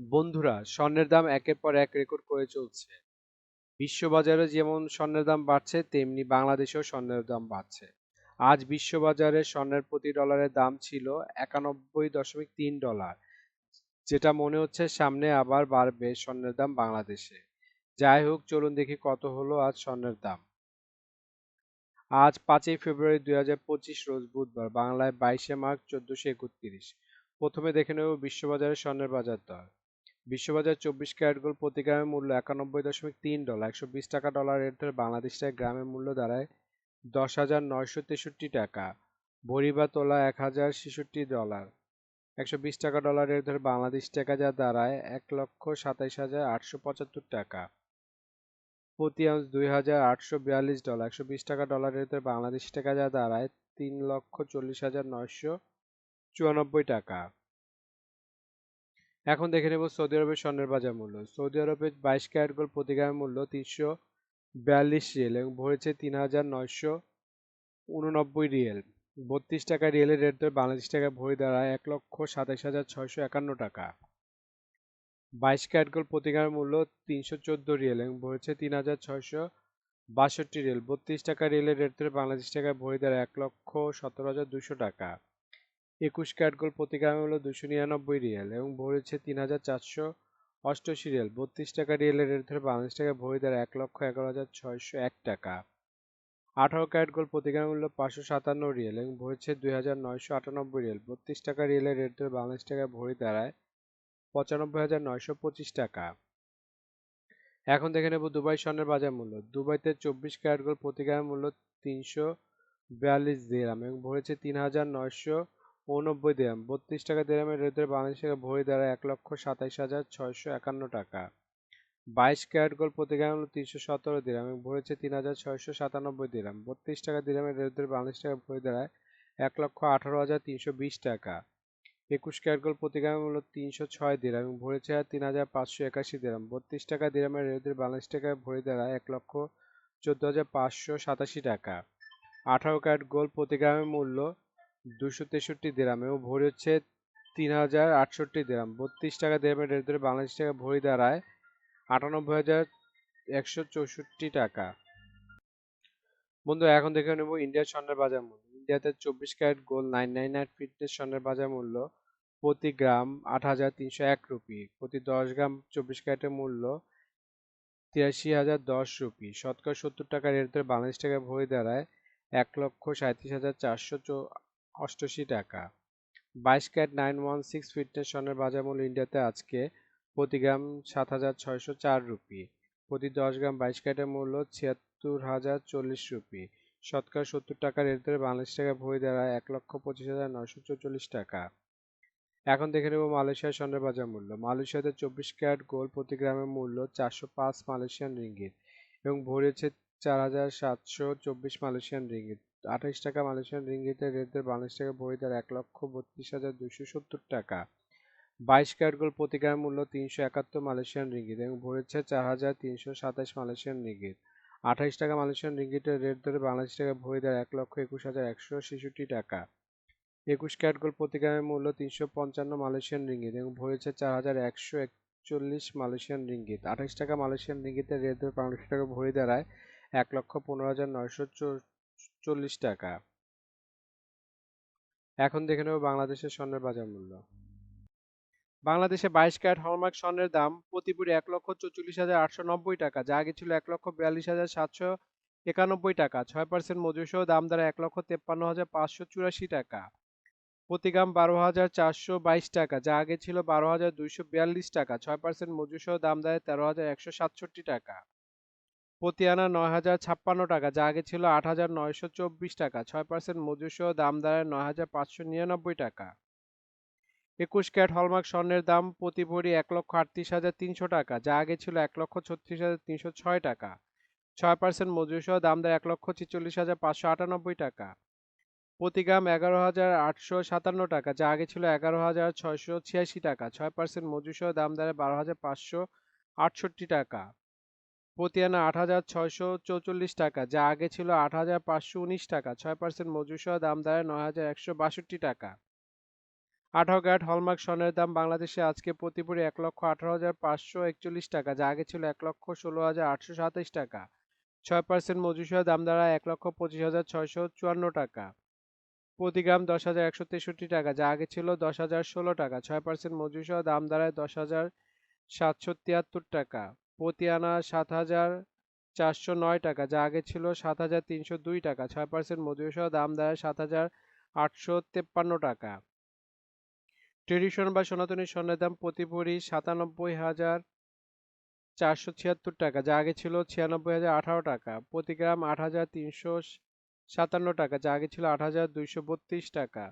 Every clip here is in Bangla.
বন্ধুরা, স্বর্ণের দাম একের পর এক রেকর্ড করে চলছে। বিশ্ববাজারে যেমন স্বর্ণের দাম বাড়ছে, তেমনি বাংলাদেশেও স্বর্ণের দাম বাড়ছে। আজ বিশ্ববাজারে স্বর্ণের প্রতি ডলারের দাম ছিল একানব্বই দশমিক তিন ডলার, যেটা মনে হচ্ছে সামনে আবার বাড়বে স্বর্ণের দাম বাংলাদেশে। যাই হোক, চলুন দেখি কত হলো আজ স্বর্ণের দাম। আজ পাঁচই ফেব্রুয়ারি দুই হাজার পঁচিশ রোজ বুধবার, বাংলায় বাইশে মার্চ চোদ্দশো একত্রিশ। প্রথমে দেখে নেব বিশ্ববাজারে স্বর্ণের বাজার দর। বিশ্ববাজার চব্বিশ ক্যারেট গোল্ড প্রতি গ্রামের মূল্য একানব্বই দশমিক তিন ডলার, একশো বিশ টাকা ডলার রেট ধরে বাংলাদেশ টাকায় গ্রামের মূল্য দাঁড়ায় দশ হাজার নয়শো তেষট্টি টাকা। ভরি বা তোলা এক হাজার ছেষট্টি ডলার, একশো বিশ টাকা ডলার রেট ধরে বাংলাদেশ টাকা যা দাঁড়ায় এক লক্ষ সাতাইশ হাজার আটশো পঁচাত্তর টাকা। প্রতি আউন্স দুই হাজার আটশো বিয়াল্লিশ ডলার, একশো বিশ টাকা ডলার রেট ধরে বাংলাদেশ টাকা যা দাঁড়ায় তিন লক্ষ চল্লিশ হাজার নয়শো চুরানব্বই টাকা। এখন দেখে নেব সৌদি আরবের স্বর্ণের বাজার মূল্য। সৌদি আরবের বাইশ ক্যারেট গোল্ড প্রতি গ্রামের মূল্য তিনশো বিয়াল্লিশ রিয়েল এবং ভরেছে তিন হাজার নয়শো উননব্বই রিয়েল। বত্রিশ টাকা রিয়েলের রেট ধরে বাংলাদেশ টাকায় ভরি দাঁড়ায় এক লক্ষ সাতাইশ হাজার ছয়শো একান্ন টাকা। বাইশ ক্যারেট গোল্ড প্রতি গ্রামের মূল্য তিনশো চোদ্দ রিয়েল এবং ভরেছে তিন হাজার ছয়শো বাষট্টি রিয়েল। বত্রিশ টাকা রিয়েলের রেট ধরে বাংলাদেশ টাকায় ভরি দাঁড়ায় এক লক্ষ সতেরো হাজার দুশো টাকা। একুশ ক্যারেট গোল্ড প্রতি গ্রামে হলো দুশো নিরানব্বই রিয়াল এবং ভরেছে তিন হাজার চারশো অষ্টআশি রিয়াল। বত্রিশ টাকা রিয়েলের রেট ধরে বাংলাদেশ টাকা ভরি দ্বারা এক লক্ষ এগারো হাজার ছয়শো এক টাকা। আঠারো ক্যারেট গোল্ড প্রতি গ্রামে মূল্য পাঁচশো সাতান্ন রিয়েল এবং ভরেছে দুই হাজার নয়শো আটানব্বই রিয়াল। বত্রিশ টাকা রিয়েলের রেট ধরে বাংলাদেশ টাকা ভরি দাঁড়ায় পঁচানব্বই হাজার নয়শো পঁচিশ টাকা। এখন দেখে নেব দুবাই স্বর্ণের বাজার মূল্য। দুবাইতে চব্বিশ ক্যারেট গোল্ড প্রতি গ্রামের মূল্য তিনশো বিয়াল্লিশ দিরাম এবং ভরেছে তিন হাজার নয়শো উনব্বই দিরাম, বত্রিশ টাকা দিরামের রেট ধরে বাংলাদেশ টাকা ভরি দাঁড়ায় এক লক্ষ সাতাইশ হাজার ছয়শো একান্ন টাকা। বাইশ ক্যারেট গোল্ড প্রতি গ্রাম হলো তিনশো সতেরো দিরাম এবং ভরেছে তিন হাজার ছয়শো সাতানব্বই দিরাম। বত্রিশ টাকা দিরামের রেট ধরে বাংলাদেশ টাকা ভরি দাঁড়ায় এক লক্ষ আঠারো হাজার তিনশো বিশ টাকা। একুশ ক্যারেট গোল্ড প্রতি গ্রাম হলো তিনশো ছয় দিরাম এবং ভরেছে তিন হাজার পাঁচশো একাশি দিরাম। বত্রিশ টাকা দিরামের রেট ধরে বাংলাদেশ টাকা ভরি দাঁড়ায় এক লক্ষ চোদ্দ হাজার পাঁচশো সাতাশি টাকা। আঠারো ক্যারেট গোল্ড প্রতি গ্রামের মূল্য দুশো তেষট্টি দিরাম এবং ভরি হচ্ছে তিন হাজার আটষট্টি দিরাম। বত্রিশ টাকা দিরামের রেট ধরে বাংলাদেশ টাকা ভরি দাঁড়ায় আটানব্বই হাজার একশো চৌষট্টি টাকা। বন্ধু, এখন দেখে নেব ইন্ডিয়ার স্বর্ণের বাজার মূল্য। ইন্ডিয়াতে চব্বিশ carat gold, nine nine nine fineness স্বর্ণের বাজার মূল্য প্রতি গ্রাম আট হাজার তিনশো এক রুপি। প্রতি দশ গ্রাম চব্বিশ ক্যারেটের মূল্য তিরাশি হাজার দশ রুপি। শতকরা সত্তর টাকা রেট ধরে বাংলাদেশ টাকায় ভরি দাঁড়ায় এক লক্ষ সাঁত্রিশ হাজার চারশো অষ্টআশি টাকা। বাইশ carat nine one six fineness স্বর্ণের বাজার মূল্য ইন্ডিয়াতে আজকে প্রতি গ্রাম সাত হাজার ছয়শো চার রুপি। প্রতি দশ গ্রাম বাইশ ক্যারেটের মূল্য ছিয়াত্তর হাজার চল্লিশ রুপি। শতকরা সত্তর টাকা রেট ধরে বাংলাদেশ টাকা ভরি দাঁড়ায় এক লক্ষ পঁচিশ হাজার নয়শো চৌচল্লিশ টাকা। এখন দেখে নেব মালয়েশিয়ার স্বর্ণের বাজার মূল্য। মালয়েশিয়াতে চব্বিশ ক্যারেট গোল্ড প্রতি গ্রামের মূল্য চারশো পাঁচ মালয়েশিয়ান রিঙ্গিত এবং ভরেছে চার হাজার সাতশো চব্বিশ মালয়েশিয়ান রিঙ্গিত। আঠাইশ টাকা মালয়েশিয়ান রিঙ্গিতের রেট ধরে বাংলাদেশ টাকা দাঁড়ায় এক লক্ষ বত্রিশ হাজার দুশো সত্তর টাকা। বাইশ ক্যারেট গোল্ড প্রতি গ্রামের মূল্য তিনশো একাত্তর মালয়েশিয়ান রিঙ্গিত এবং ভরেছে চার হাজার তিনশো সাতাশ মালয়েশিয়ান রিঙ্গিত। আঠাশ টাকা মালয়েশিয়ান রিঙ্গিতের রেট ধরে বাংলাদেশ টাকা দাঁড়ায় এক লক্ষ একুশ হাজার একশো ছেষট্টি টাকা। একুশ ক্যারেট গোল্ড প্রতি গ্রামের মূল্য তিনশো পঞ্চান্ন মালয়েশিয়ান রিঙ্গিত এবং ভরেছে চার হাজার একশো একচল্লিশ মালয়েশিয়ান রিঙ্গিত। আঠাইশ টাকা মালয়েশিয়ান রিঙ্গিতের রেট ধরে বাংলাদেশ টাকা ভরি দাঁড়ায় এক লক্ষ পনেরো হাজার নয়শো চল্লিশ টাকা। এখন দেখে নেব বাংলাদেশের স্বর্ণের বাজার মূল্য। বাংলাদেশে বাইশ ক্যারেট হলমার্ক স্বর্ণের দাম প্রতি এক লক্ষ চৌচল্লিশ হাজার আটশো নব্বই টাকা, যা আগে ছিল এক লক্ষ বিয়াল্লিশ হাজার সাতশো একানব্বই টাকা, ছয় পার্সেন্ট মজুরিসহ দাম দ্বারা এক লক্ষ তেপ্পান্ন হাজার পাঁচশো চুরাশি টাকা। প্রতি গ্রাম বারো হাজার চারশো বাইশ টাকা, যা আগে ছিল বারো হাজার দুইশো বিয়াল্লিশ টাকা, ছয় পার্সেন্ট মজুরিসহ দাম দাঁড়ায় তেরো হাজার একশো সাতষট্টি টাকা। প্রতি আনা নয় হাজার ছাপ্পান্ন টাকা, যা আগে ছিল আট হাজার নয়শো চব্বিশ টাকা, ছয় পার্সেন্ট মজুরিসহ দাম দাঁড়ায় নয় হাজার পাঁচশো নিরানব্বই টাকা। একুশ ক্যাট হলমার্ক স্বর্ণের দাম প্রতি ভরি এক লক্ষ আটত্রিশ হাজার তিনশো টাকা, যা আগে ছিল এক লক্ষ ছত্রিশ হাজার তিনশো ছয় টাকা। ছয় পার্সেন্ট মজুরিসহ দাম দেয় এক লক্ষ ছেচল্লিশ হাজার পাঁচশো আটানব্বই টাকা। প্রতি গ্রাম এগারো হাজার আটশো সাতান্ন টাকা, যা আগে ছিল এগারো হাজার ছয়শো ছিয়াশি টাকা। ছয় পার্সেন্ট মজুরিসহ দাম দাঁড়ায় বারো হাজার পাঁচশো আটষট্টি টাকা। প্রতি আনা আট হাজার ছয়শো চৌচল্লিশ টাকা, যা আগে ছিল আট হাজার পাঁচশো উনিশ টাকা, ছয় পার্সেন্ট মজুরিসহ দাম দাঁড়ায় নয় হাজার একশো বাষট্টি টাকা। আঠারো ক্যারেট হলমার্ক স্বর্ণের দাম বাংলাদেশে আজকে প্রতি ভরি এক লক্ষ আঠারো হাজার পাঁচশো একচল্লিশ টাকা, যা আগে ছিল এক লক্ষ ষোলো হাজার আটশো সাতাইশ টাকা। ছয় পার্সেন্ট মজুসহ দাম দাঁড়ায় এক লক্ষ পঁচিশ হাজার ছয়শো চুয়ান্ন টাকা। প্রতি গ্রাম দশ হাজার একশো তেষট্টি টাকা, যা আগে ছিল দশ হাজার ষোলো টাকা, ছয় পার্সেন্ট মজুসহ দাম দাঁড়ায় দশ হাজার সাতশো তিয়াত্তর টাকা। প্রতি আনা সাত হাজার চারশো নয় টাকা, যা আগে ছিল সাত হাজার তিনশো দুই টাকা। ছয় পার্সেন্ট মজুসহ দাম দাঁড়ায় সাত হাজার আটশো তেপ্পান্ন টাকা। ট্রেডিশন বা সনাতনী স্বর্ণের দাম প্রতি ভরি সাতানব্বই হাজার চারশো ছিয়াত্তর টাকা, যা আগে ছিল ছিয়ানব্বই হাজার আঠারো টাকা। প্রতি গ্রাম আট হাজার তিনশো সাতান্ন টাকা, যা আগে ছিল আট হাজার দুইশো বত্রিশ টাকা।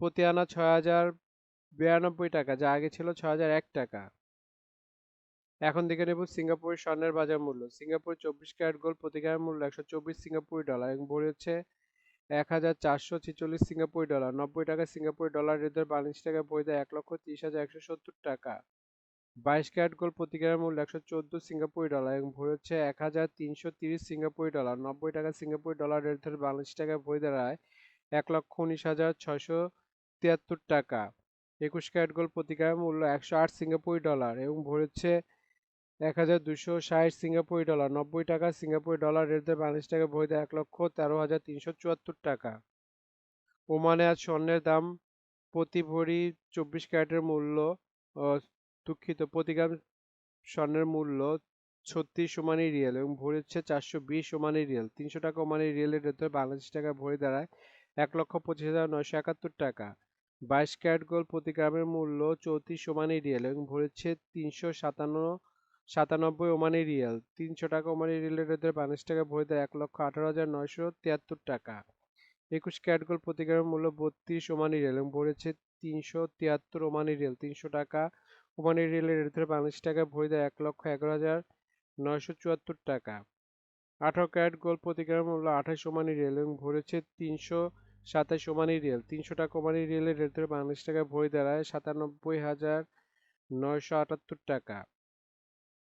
প্রতি আনা ছয় হাজার বিরানব্বই টাকা, যা আগে ছিল ছয় হাজার এক টাকা। এখন দেখে নেব সিঙ্গাপুরের স্বর্ণের বাজার মূল্য। সিঙ্গাপুর চব্বিশ ক্যারেট গোল্ড প্রতি গ্রাম মূল্য একশো চব্বিশ সিঙ্গাপুরি ডলার এবং ভরি হচ্ছে এক হাজার চারশো ছেচল্লিশ সিঙ্গাপুরি ডলার। নব্বই টাকা সিঙ্গাপুরি ডলার রেটের বাংলাদেশ টাকা বই দেয় এক লক্ষ তিরিশ হাজার একশো সত্তর টাকা। বাইশ ক্যারেট গোল্ড প্রতি গ্রাম মূল্য একশো চোদ্দ সিঙ্গাপুরি ডলার এবং ভরি হচ্ছে এক হাজার তিনশো তিরিশ সিঙ্গাপুরি ডলার। নব্বই টাকা সিঙ্গাপুরি ডলার রেট ধরে বাংলাদেশ টাকা বই দাঁড়ায় এক লক্ষ উনিশ হাজার ছয়শো তিয়াত্তর টাকা। একুশ ক্যারেট গোল্ড প্রতি গ্রাম মূল্য একশো আট সিঙ্গাপুরি ডলার এবং ভরি হচ্ছে এক হাজার দুশো ষাট সিঙ্গাপুরি ডলার, নব্বই টাকা সিঙ্গাপুরি ডলার, রেট দিয়ে বাংলাদেশ টাকা বই দেয় এক লক্ষ তেরো হাজার তিনশো চুয়াত্তর টাকা। ওমানে আজ স্বর্ণের দাম প্রতি ভরি চব্বিশ ক্যারেটের মূল্য দুঃখিত, প্রতি গ্রাম স্বর্ণের মূল্য ছত্রিশ ওমানি রিয়েল এবং ভরি হচ্ছে চারশো বিশ ওমানি রিয়েল। তিনশো টাকা ওমানি রিয়েলের রেট ধরে বাংলাদেশ টাকা ভরি দাঁড়ায় এক লক্ষ পঁচিশ হাজার নয়শো একাত্তর টাকা। বাইশ ক্যারেট গোল্ড প্রতি গ্রামের মূল্য চৌত্রিশ ওমানি রিয়েল এবং ভরি হচ্ছে তিনশো সাতান্ন সাতানব্বই ওমানি রিয়াল, তিনশো টাকা ওমানি রিয়ালের রেটে বাংলাদেশ টাকা দেয় এক লক্ষ আঠারো হাজার নয়শো তিয়াত্তর টাকা। একুশ ক্যারেট গোল্ড প্রতি গ্রামের মূল্য বত্রিশ ওমানি রিয়াল এবং ভরেছে তিনশো তিয়াত্তর ওমানি রিয়াল, তিনশো টাকা ওমানি রিয়ালের রেট ধরে বাংলাদেশ টাকা দেয় এক লক্ষ এগারো হাজার নয়শো চুয়াত্তর টাকা। আঠারো ক্যারেট গোল্ড প্রতি মূল্য আঠাশ ওমানি রিয়াল এবং ভরেছে তিনশো সাতাশ ওমানি রিয়াল, তিনশো টাকা ওমানি রিয়ালের রেট ধরে বাংলাদেশ টাকা ভরি দাঁড়ায় সাতানব্বই হাজার নয়শো আটাত্তর টাকা।